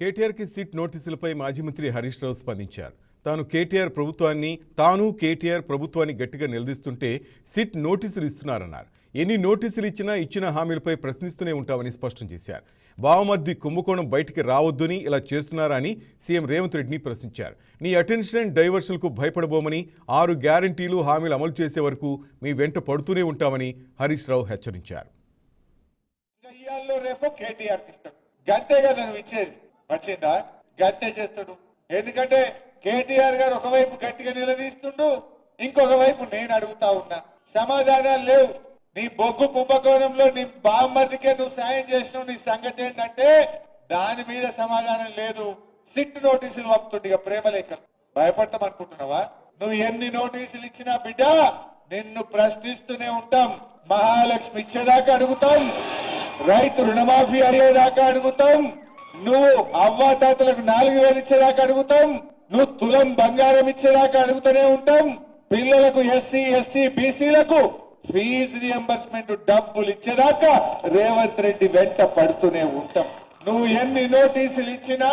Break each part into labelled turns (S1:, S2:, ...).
S1: కేటీఆర్కి SIT నోటీసులపై మాజీ మంత్రి హరీష్ రావు స్పందించారు. తాను కేటీఆర్ ప్రభుత్వాన్ని తాను కేటీఆర్ ప్రభుత్వాన్ని గట్టిగా నిలదీస్తుంటే సిట్ నోటీసులు ఇస్తున్నారన్నారు. ఎన్ని నోటీసులు ఇచ్చినా ఇచ్చిన హామీలపై ప్రశ్నిస్తూనే ఉంటామని స్పష్టం చేశారు. బావమర్ది కుంభకోణం బయటికి రావద్దని ఇలా చేస్తున్నారా అని సీఎం రేవంత్ రెడ్డిని ప్రశ్నించారు. నీ అటెన్షన్ డైవర్షన్కు భయపడబోమని ఆరు గ్యారంటీలు హామీలు అమలు చేసే వరకు మీ వెంట పడుతూనే ఉంటామని హరీష్ రావు హెచ్చరించారు.
S2: రేపు కేటీఆర్ ఇస్తాడు. ఇచ్చేది. వచ్చిందా? గట్టే చేస్తాడు. ఎందుకంటే కేటీఆర్ గారు ఒకవైపు గట్టిగా నిలదీస్తుండు ఇంకొక వైపు నేను అడుగుతా ఉన్నా. సమాధానాలు లేవు. నీ బొగ్గు కుంభకోణంలో నీ బామ్మదికే నువ్వు సాయం చేసినావు నీ సంగతి ఏంటంటే దాని మీద సమాధానం లేదు. సిట్ నోటీసులు పంపుతుండే ఇక ప్రేమ లేఖలు. భయపడతాం అనుకుంటున్నావా? నువ్వు ఎన్ని నోటీసులు ఇచ్చినా బిడ్డ నిన్ను ప్రశ్నిస్తూనే ఉంటాం. మహాలక్ష్మి ఇచ్చేదాకా అడుగుతాం. రైతు రుణమాఫీ అయ్యేదాకా అడుగుతాం. నువ్వు అవ్వాతాతలకు నాలుగు వేలు ఇచ్చేదాకా అడుగుతాం. నువ్వు తులం బంగారం ఇచ్చేదాకా అడుగుతూనే ఉంటాం. పిల్లలకు ఎస్సీ ఎస్టీ బీసీలకు ఫీజు రియంబర్స్మెంట్ డబ్బులు ఇచ్చేదాకా రేవంత్ రెడ్డి వెంట పడుతూనే ఉంటాం. నువ్వు ఎన్ని నోటీసులు ఇచ్చినా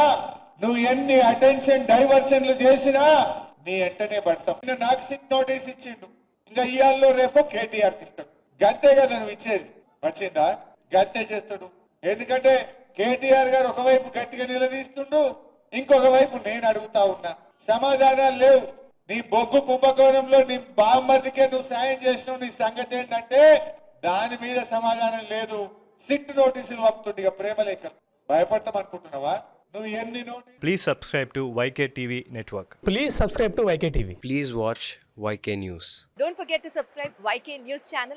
S2: నువ్వు ఎన్ని అటెన్షన్ డైవర్షన్లు చేసినా నీ వెంటనే పడతాం. నిన్న నాకు సిట్ నోటీస్ ఇచ్చిండు. ఇంకా ఇయాల్లో రేపు కేటీఆర్ ఇస్తాడు. గంతే కదా నువ్వు ఇచ్చేది. వచ్చిందా? గంతే చేస్తాడు. ఎందుకంటే కేటీఆర్ గారు ఒకవైపు గట్టిగా నిలదీస్తుండు ఇంకొక వైపు నేను అడుగుతా ఉన్నా. సమాధానాలు లేవు. నీ బొగ్గు కుంభకోణంలో నీ బామ్మదికే నువ్వు సాయం చేసినావు. నీ సంగతి ఏంటంటే దాని మీద సమాధానం లేదు. సిట్ నోటీసులు పంపుతుండే ఇక ప్రేమ లేఖలు. భయపడతాం అనుకుంటున్నావా? నువ్వు ఎన్ని నోటీసులు
S3: Please subscribe to YK TV Network.
S4: Please subscribe to YK TV.
S5: Please watch YK News.
S6: Don't forget to subscribe YK News channel.